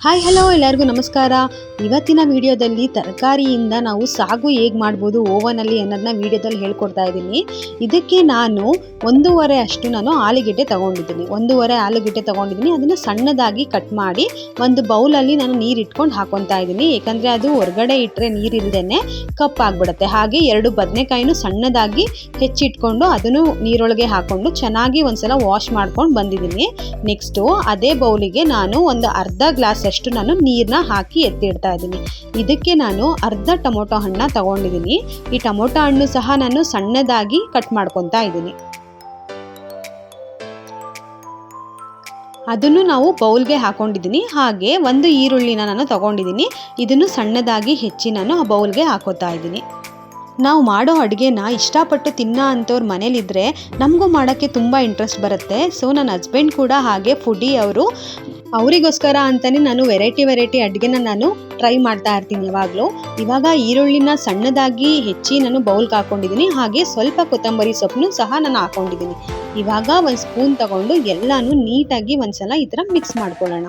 Hi hello ಎಲ್ಲರಿಗೂ ನಮಸ್ಕಾರ. ಇವತ್ತಿನ ವಿಡಿಯೋದಲ್ಲಿ ತರಕಾರಿಯಿಂದ ನಾವು ಸಾಗು ಹೇಗೆ ಮಾಡ್ಬೋದು ಓವನಲ್ಲಿ ಅನ್ನೋದನ್ನ ವಿಡಿಯೋದಲ್ಲಿ ಹೇಳ್ಕೊಡ್ತಾ ಇದ್ದೀನಿ. ಇದಕ್ಕೆ ನಾನು ಒಂದೂವರೆ ಅಷ್ಟು ನಾನು ಆಲೂಗೆಡ್ಡೆ ತಗೊಂಡಿದ್ದೀನಿ. ಒಂದೂವರೆ ಆಲೂಗೆಡ್ಡೆ ತಗೊಂಡಿದ್ದೀನಿ. ಅದನ್ನು ಸಣ್ಣದಾಗಿ ಕಟ್ ಮಾಡಿ ಒಂದು ಬೌಲಲ್ಲಿ ನಾನು ನೀರು ಇಟ್ಕೊಂಡು ಹಾಕೊತಾ ಇದ್ದೀನಿ. ಏಕೆಂದರೆ ಅದು ಹೊರಗಡೆ ಇಟ್ಟರೆ ನೀರಿಲ್ದೇ ಕಪ್ಪಾಗ್ಬಿಡುತ್ತೆ ಹಾಗೆ ಎರಡು ಬದನೆಕಾಯಿನೂ ಸಣ್ಣದಾಗಿ ಹೆಚ್ಚಿಟ್ಕೊಂಡು ಅದನ್ನು ನೀರೊಳಗೆ ಹಾಕ್ಕೊಂಡು ಚೆನ್ನಾಗಿ ಒಂದ್ಸಲ ವಾಶ್ ಮಾಡ್ಕೊಂಡು ಬಂದಿದ್ದೀನಿ. ನೆಕ್ಸ್ಟು ಅದೇ ಬೌಲಿಗೆ ನಾನು ಒಂದು ಅರ್ಧ ಗ್ಲಾಸ್ ಅಷ್ಟು ನಾನು ನೀರನ್ನ ಹಾಕಿ ಎತ್ತಿಡ್ತಾ ಇದ್ದೀನಿ. ಇದಕ್ಕೆ ನಾನು ಅರ್ಧ ಟೊಮೊಟೊ ಹಣ್ಣ ತಗೊಂಡಿದ್ದೀನಿ. ಈ ಟೊಮೊಟೊ ಹಣ್ಣು ಸಹ ನಾನು ಸಣ್ಣದಾಗಿ ಕಟ್ ಮಾಡ್ಕೊತಾ ಇದ್ದೀನಿ. ಅದನ್ನು ನಾವು ಬೌಲ್ಗೆ ಹಾಕೊಂಡಿದ್ದೀನಿ. ಹಾಗೆ ಒಂದು ಈರುಳ್ಳಿನ ನಾನು ತಗೊಂಡಿದ್ದೀನಿ. ಇದನ್ನು ಸಣ್ಣದಾಗಿ ಹೆಚ್ಚಿ ನಾನು ಆ ಬೌಲ್ಗೆ ಹಾಕೋತಾ ಇದ್ದೀನಿ. ನಾವು ಮಾಡೋ ಅಡುಗೆನ ಇಷ್ಟಪಟ್ಟು ತಿನ್ನೋ ಅಂಥವ್ರು ಮನೇಲಿದ್ದರೆ ನಮಗೂ ಮಾಡೋಕ್ಕೆ ತುಂಬ ಇಂಟ್ರೆಸ್ಟ್ ಬರುತ್ತೆ. ಸೊ, ನನ್ನ ಹಸ್ಬೆಂಡ್ ಕೂಡ ಹಾಗೆ ಫುಡಿ ಅವರು ಅವರಿಗೋಸ್ಕರ ಅಂತಲೇ ನಾನು ವೆರೈಟಿ ವೆರೈಟಿ ಅಡುಗೆನ ನಾನು ಟ್ರೈ ಮಾಡ್ತಾ ಇರ್ತೀನಿ ಯಾವಾಗಲೂ. ಇವಾಗ ಈರುಳ್ಳಿನ ಸಣ್ಣದಾಗಿ ಹೆಚ್ಚಿ ನಾನು ಬೌಲ್ಗೆ ಹಾಕೊಂಡಿದ್ದೀನಿ. ಹಾಗೆ ಸ್ವಲ್ಪ ಕೊತ್ತಂಬರಿ ಸೊಪ್ಪನ್ನು ಸಹ ನಾನು ಹಾಕೊಂಡಿದ್ದೀನಿ. ಇವಾಗ ಒಂದು ಸ್ಪೂನ್ ತಗೊಂಡು ಎಲ್ಲನೂ ನೀಟಾಗಿ ಒಂದ್ಸಲ ಈ ಥರ ಮಿಕ್ಸ್ ಮಾಡ್ಕೊಳ್ಳೋಣ.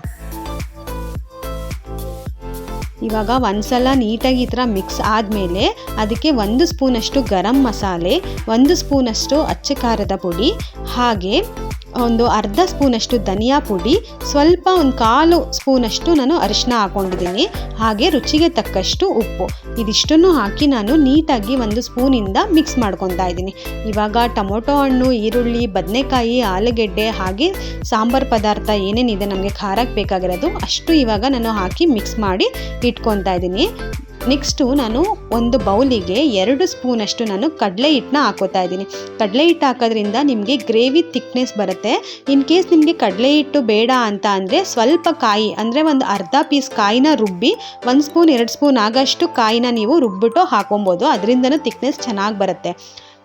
ಇವಾಗ ಒಂದ್ಸಲ ನೀಟಾಗಿ ಈ ಥರ ಮಿಕ್ಸ್ ಆದಮೇಲೆ ಅದಕ್ಕೆ ಒಂದು ಸ್ಪೂನಷ್ಟು ಗರಂ ಮಸಾಲೆ, ಒಂದು ಸ್ಪೂನಷ್ಟು ಅಚ್ಚ ಖಾರದ ಪುಡಿ, ಹಾಗೆ ಒಂದು ಅರ್ಧ ಸ್ಪೂನಷ್ಟು ಧನಿಯಾ ಪುಡಿ, ಸ್ವಲ್ಪ ಒಂದು ಕಾಲು ಸ್ಪೂನಷ್ಟು ನಾನು ಅರಿಶಿನ ಹಾಕೊಂಡಿದ್ದೀನಿ. ಹಾಗೆ ರುಚಿಗೆ ತಕ್ಕಷ್ಟು ಉಪ್ಪು. ಇದಿಷ್ಟನ್ನು ಹಾಕಿ ನಾನು ನೀಟಾಗಿ ಒಂದು ಸ್ಪೂನಿಂದ ಮಿಕ್ಸ್ ಮಾಡ್ಕೊತಾ ಇದ್ದೀನಿ. ಇವಾಗ ಟೊಮೊಟೊ ಹಣ್ಣು, ಈರುಳ್ಳಿ, ಬದನೆಕಾಯಿ, ಆಲೂಗೆಡ್ಡೆ ಹಾಗೆ ಸಾಂಬಾರು ಪದಾರ್ಥ ಏನೇನಿದೆ ನಮಗೆ ಖಾರಕ್ಕೆ ಬೇಕಾಗಿರೋದು ಅಷ್ಟು ಇವಾಗ ನಾನು ಹಾಕಿ ಮಿಕ್ಸ್ ಮಾಡಿ ಇಟ್ಕೊತಾ ಇದ್ದೀನಿ. ನೆಕ್ಸ್ಟು ನಾನು ಒಂದು ಬೌಲಿಗೆ ಎರಡು ಸ್ಪೂನಷ್ಟು ನಾನು ಕಡಲೆ ಹಿಟ್ಟನ್ನ ಹಾಕೋತಾ ಇದ್ದೀನಿ. ಕಡಲೆ ಹಿಟ್ಟು ಹಾಕೋದ್ರಿಂದ ನಿಮಗೆ ಗ್ರೇವಿ ಥಿಕ್ನೆಸ್ ಬರುತ್ತೆ. ಇನ್ ಕೇಸ್ ನಿಮಗೆ ಕಡಲೆ ಹಿಟ್ಟು ಬೇಡ ಅಂತ ಅಂದರೆ ಸ್ವಲ್ಪ ಕಾಯಿ, ಅಂದರೆ ಒಂದು ಅರ್ಧ ಪೀಸ್ ಕಾಯಿನ ರುಬ್ಬಿ, ಒಂದು ಸ್ಪೂನ್, ಎರಡು ಸ್ಪೂನ್ ಆಗೋಷ್ಟು ಕಾಯಿನ ನೀವು ರುಬ್ಬಿಟ್ಟು ಹಾಕೊಬೋದು. ಅದರಿಂದನೂ ಥಿಕ್ನೆಸ್ ಚೆನ್ನಾಗಿ ಬರುತ್ತೆ.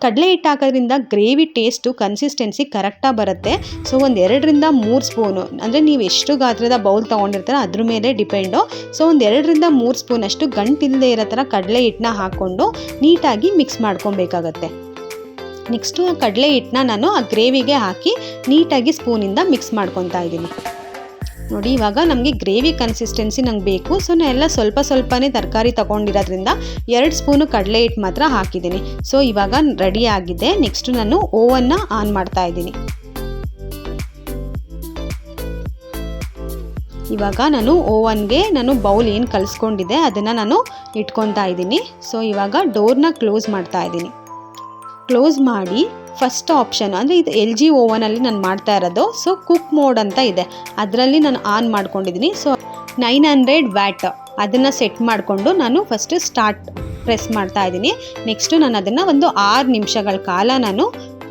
ಕಡಲೆ ಹಿಟ್ಟು ಹಾಕೋದ್ರಿಂದ ಗ್ರೇವಿ ಟೇಸ್ಟು ಕನ್ಸಿಸ್ಟೆನ್ಸಿ ಕರೆಕ್ಟಾಗಿ ಬರುತ್ತೆ. ಸೊ ಒಂದು ಎರಡರಿಂದ ಮೂರು ಸ್ಪೂನು, ಅಂದರೆ ನೀವು ಎಷ್ಟು ಗಾತ್ರದ ಬೌಲ್ ತೊಗೊಂಡಿರ್ತೀರ ಅದ್ರ ಮೇಲೆ ಡಿಪೆಂಡು. ಸೊ ಒಂದು ಎರಡರಿಂದ ಮೂರು ಸ್ಪೂನಷ್ಟು ಗಂಟಿಲ್ಲದೆ ಇರೋ ಥರ ಕಡಲೆ ಹಿಟ್ಟನ್ನ ಹಾಕ್ಕೊಂಡು ನೀಟಾಗಿ ಮಿಕ್ಸ್ ಮಾಡ್ಕೊಬೇಕಾಗತ್ತೆ. ನೆಕ್ಸ್ಟು ಕಡಲೆ ಹಿಟ್ಟನ್ನ ನಾನು ಆ ಗ್ರೇವಿಗೆ ಹಾಕಿ ನೀಟಾಗಿ ಸ್ಪೂನಿಂದ ಮಿಕ್ಸ್ ಮಾಡ್ಕೊತಾ ಇದ್ದೀನಿ. ನೋಡಿ, ಇವಾಗ ನಮಗೆ ಗ್ರೇವಿ ಕನ್ಸಿಸ್ಟೆನ್ಸಿ ನಂಗೆ ಬೇಕು. ಸೊ ನಾನು ಎಲ್ಲ ಸ್ವಲ್ಪ ಸ್ವಲ್ಪನೇ ತರಕಾರಿ ತಗೊಂಡಿರೋದ್ರಿಂದ ಎರಡು ಸ್ಪೂನು ಕಡಲೆ ಹಿಟ್ಟು ಮಾತ್ರ ಹಾಕಿದ್ದೀನಿ. ಸೊ ಇವಾಗ ರೆಡಿ ಆಗಿದೆ. ನೆಕ್ಸ್ಟ್ ನಾನು ಓವನ್ನ ಆನ್ ಮಾಡ್ತಾ ಇದ್ದೀನಿ. ಇವಾಗ ನಾನು ಓವನ್ಗೆ ನಾನು ಬೌಲ್ ಏನು ಕಲಿಸ್ಕೊಂಡಿದ್ದೆ ಅದನ್ನು ನಾನು ಇಟ್ಕೊತಾ ಇದ್ದೀನಿ. ಸೊ ಇವಾಗ ಡೋರ್ನ ಕ್ಲೋಸ್ ಮಾಡ್ತಾ ಇದ್ದೀನಿ. ಕ್ಲೋಸ್ ಮಾಡಿ ಫಸ್ಟ್ ಆಪ್ಷನ್ ಅಂದರೆ ಇದು ಎಲ್ ಜಿ ಓವನಲ್ಲಿ ನಾನು ಮಾಡ್ತಾ ಇರೋದು. ಸೊ ಕುಕ್ ಮೋಡ್ ಅಂತ ಇದೆ. ಅದರಲ್ಲಿ ನಾನು ಆನ್ ಮಾಡ್ಕೊಂಡಿದ್ದೀನಿ. ಸೊ ನೈನ್ ಹಂಡ್ರೆಡ್ ವ್ಯಾಟ್ ಅದನ್ನು ಸೆಟ್ ಮಾಡಿಕೊಂಡು ನಾನು ಫಸ್ಟ್ ಸ್ಟಾರ್ಟ್ ಪ್ರೆಸ್ ಮಾಡ್ತಾ ಇದ್ದೀನಿ. ನೆಕ್ಸ್ಟು ನಾನು ಅದನ್ನು ಒಂದು ಆರು ನಿಮಿಷಗಳ ಕಾಲ ನಾನು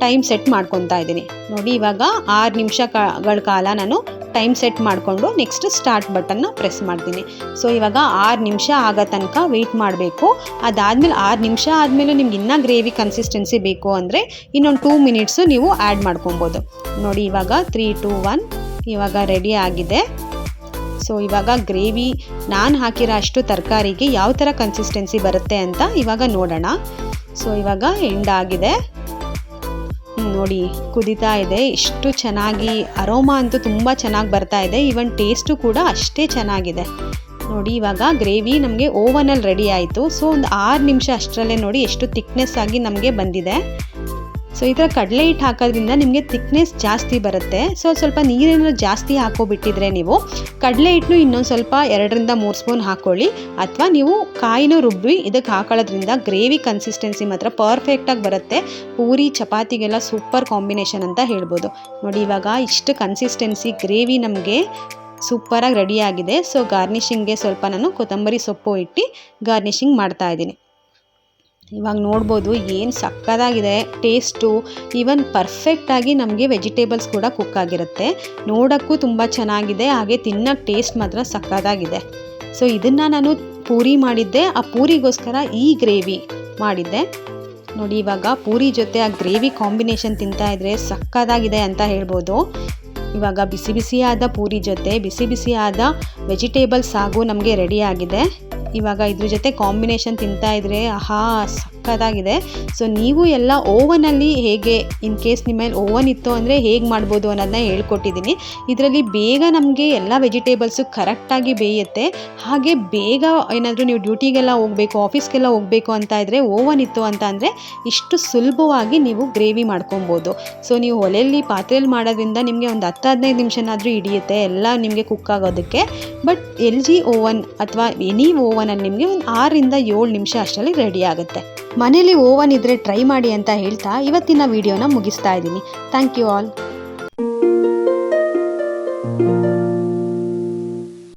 ಟೈಮ್ ಸೆಟ್ ಮಾಡ್ಕೊತಾ ಇದ್ದೀನಿ. ನೋಡಿ, ಇವಾಗ ಆರು ನಿಮಿಷಗಳ ಕಾಲ ನಾನು ಟೈಮ್ ಸೆಟ್ ಮಾಡಿಕೊಂಡು ನೆಕ್ಸ್ಟ್ ಸ್ಟಾರ್ಟ್ ಬಟನ್ನ ಪ್ರೆಸ್ ಮಾಡ್ತೀನಿ. ಸೊ ಇವಾಗ ಆರು ನಿಮಿಷ ಆಗೋ ತನಕ ವೆಯ್ಟ್ ಮಾಡಬೇಕು. ಅದಾದಮೇಲೆ ಆರು ನಿಮಿಷ ಆದಮೇಲೆ ನಿಮ್ಗೆ ಇನ್ನೂ ಗ್ರೇವಿ ಕನ್ಸಿಸ್ಟೆನ್ಸಿ ಬೇಕು ಅಂದರೆ ಇನ್ನೊಂದು ಟೂ ಮಿನಿಟ್ಸು ನೀವು ಆ್ಯಡ್ ಮಾಡ್ಕೊಬೋದು. ನೋಡಿ, ಇವಾಗ ತ್ರೀ ಟೂ ಒನ್ ಇವಾಗ ರೆಡಿ ಆಗಿದೆ. ಸೊ ಇವಾಗ ಗ್ರೇವಿ ನಾನು ಹಾಕಿರೋ ಅಷ್ಟು ತರಕಾರಿಗೆ ಯಾವ ಥರ ಕನ್ಸಿಸ್ಟೆನ್ಸಿ ಬರುತ್ತೆ ಅಂತ ಇವಾಗ ನೋಡೋಣ. ಸೊ ಇವಾಗ ಎಂಡ್ ಆಗಿದೆ. ನೋಡಿ, ಕುದಿತಾ ಇದೆ. ಎಷ್ಟು ಚೆನ್ನಾಗಿ ಅರೋಮಾ ಅಂತೂ ತುಂಬ ಚೆನ್ನಾಗಿ ಬರ್ತಾ ಇದೆ. ಈವನ್ ಟೇಸ್ಟು ಕೂಡ ಅಷ್ಟೇ ಚೆನ್ನಾಗಿದೆ. ನೋಡಿ, ಇವಾಗ ಗ್ರೇವಿ ನಮಗೆ ಓವನಲ್ಲಿ ರೆಡಿ ಆಯಿತು. ಸೊ, ಒಂದು ಆರು ನಿಮಿಷ ಅಷ್ಟರಲ್ಲೇ ನೋಡಿ, ಎಷ್ಟು ತಿಕ್ನೆಸ್ ಆಗಿ ನಮಗೆ ಬಂದಿದೆ. ಸೊ ಈ ಥರ ಕಡಲೆ ಹಿಟ್ಟು ಹಾಕೋದ್ರಿಂದ ನಿಮಗೆ ತಿಕ್ನೆಸ್ ಜಾಸ್ತಿ ಬರುತ್ತೆ. ಸೊ ಸ್ವಲ್ಪ ನೀರೇನಾದ್ರು ಜಾಸ್ತಿ ಹಾಕೋಬಿಟ್ಟಿದ್ರೆ ನೀವು ಕಡಲೆ ಹಿಟ್ಟನ್ನು ಇನ್ನೊಂದು ಸ್ವಲ್ಪ ಎರಡರಿಂದ ಮೂರು ಸ್ಪೂನ್ ಹಾಕ್ಕೊಳ್ಳಿ ಅಥವಾ ನೀವು ಕಾಯಿನೂ ರುಬ್ಬಿ ಇದಕ್ಕೆ ಹಾಕೊಳ್ಳೋದ್ರಿಂದ ಗ್ರೇವಿ ಕನ್ಸಿಸ್ಟೆನ್ಸಿ ಮಾತ್ರ ಪರ್ಫೆಕ್ಟಾಗಿ ಬರುತ್ತೆ. ಪೂರಿ, ಚಪಾತಿಗೆಲ್ಲ ಸೂಪರ್ ಕಾಂಬಿನೇಷನ್ ಅಂತ ಹೇಳ್ಬೋದು. ನೋಡಿ, ಇವಾಗ ಇಷ್ಟು ಕನ್ಸಿಸ್ಟೆನ್ಸಿ ಗ್ರೇವಿ ನಮಗೆ ಸೂಪರಾಗಿ ರೆಡಿಯಾಗಿದೆ ಸೊ ಗಾರ್ನಿಷಿಂಗ್ಗೆ ಸ್ವಲ್ಪ ನಾನು ಕೊತ್ತಂಬರಿ ಸೊಪ್ಪು ಇಟ್ಟು ಗಾರ್ನಿಷಿಂಗ್ ಮಾಡ್ತಾ ಇದ್ದೀನಿ. ಇವಾಗ ನೋಡ್ಬೋದು ಏನು ಸಕ್ಕದಾಗಿದೆ ಟೇಸ್ಟು ಈವನ್ ಪರ್ಫೆಕ್ಟಾಗಿ ನಮಗೆ ವೆಜಿಟೇಬಲ್ಸ್ ಕೂಡ ಕುಕ್ ಆಗಿರುತ್ತೆ. ನೋಡೋಕ್ಕೂ ತುಂಬ ಚೆನ್ನಾಗಿದೆ, ಹಾಗೆ ತಿನ್ನೋಕ್ಕೆ ಟೇಸ್ಟ್ ಮಾತ್ರ ಸಕ್ಕದಾಗಿದೆ. ಸೊ ಇದನ್ನು ನಾನು ಪೂರಿ ಮಾಡಿದ್ದೆ. ಆ ಪೂರಿಗೋಸ್ಕರ ಈ ಗ್ರೇವಿ ಮಾಡಿದ್ದೆ. ನೋಡಿ, ಇವಾಗ ಪೂರಿ ಜೊತೆ ಆ ಗ್ರೇವಿ ಕಾಂಬಿನೇಷನ್ ತಿಂತಾ ಇದ್ರೆ ಸಕ್ಕದಾಗಿದೆ ಅಂತ ಹೇಳ್ಬೋದು. ಇವಾಗ ಬಿಸಿ ಬಿಸಿಯಾದ ಪೂರಿ ಜೊತೆ ಬಿಸಿ ಬಿಸಿಯಾದ ವೆಜಿಟೇಬಲ್ಸ್ ಸಾಗು ನಮಗೆ ರೆಡಿ ಆಗಿದೆ. ಇವಾಗ ಇದ್ರ ಜೊತೆ ಕಾಂಬಿನೇಷನ್ ತಿಂತಾ ಇದ್ರೆ ಆಹಾ ಸಕ್ಕತ್ತಾಗಿದೆ ಸೊ ನೀವು ಎಲ್ಲ ಓವನಲ್ಲಿ ಹೇಗೆ ಇನ್ ಕೇಸ್ ನಿಮ್ಮ ಮೇಲೆ ಓವನ್ ಇತ್ತು ಅಂದರೆ ಹೇಗೆ ಮಾಡ್ಬೋದು ಅನ್ನೋದನ್ನ ಹೇಳ್ಕೊಟ್ಟಿದ್ದೀನಿ. ಇದರಲ್ಲಿ ಬೇಗ ನಮಗೆ ಎಲ್ಲ ವೆಜಿಟೇಬಲ್ಸು ಕರೆಕ್ಟಾಗಿ ಬೇಯುತ್ತೆ. ಹಾಗೆ ಬೇಗ ಏನಾದರೂ ನೀವು ಡ್ಯೂಟಿಗೆಲ್ಲ ಹೋಗಬೇಕು ಆಫೀಸ್ಗೆಲ್ಲ ಹೋಗಬೇಕು ಅಂತ ಇದ್ದರೆ ಓವನ್ ಇತ್ತು ಅಂತ ಅಂದರೆ ಇಷ್ಟು ಸುಲಭವಾಗಿ ನೀವು ಗ್ರೇವಿ ಮಾಡ್ಕೊಬೋದು. ಸೊ ನೀವು ಒಲೆಯಲ್ಲಿ ಪಾತ್ರೆಯಲ್ಲಿ ಮಾಡೋದ್ರಿಂದ ನಿಮಗೆ ಒಂದು ಹತ್ತು ಹದಿನೈದು ನಿಮಿಷನಾದರೂ ಹಿಡಿಯುತ್ತೆ. ಎಲ್ಲ ನಿಮಗೆ ಕುಕ್ ಆಗೋದಕ್ಕೆ. ಬಟ್ ಎಲ್ ಜಿ ಓವನ್ ಅಥವಾ ಎನಿ ಓವನಲ್ಲಿ ನಿಮಗೆ ಒಂದು ಆರರಿಂದ ಏಳು ನಿಮಿಷ ಅಷ್ಟರಲ್ಲಿ ರೆಡಿ ಆಗುತ್ತೆ. ಮನೇಲಿ ಓವನ್ ಇದ್ದರೆ ಟ್ರೈ ಮಾಡಿ ಅಂತ ಹೇಳ್ತಾ ಇವತ್ತಿನ ವಿಡಿಯೋನ ಮುಗಿಸ್ತಾ ಇದ್ದೀನಿ. Thank you all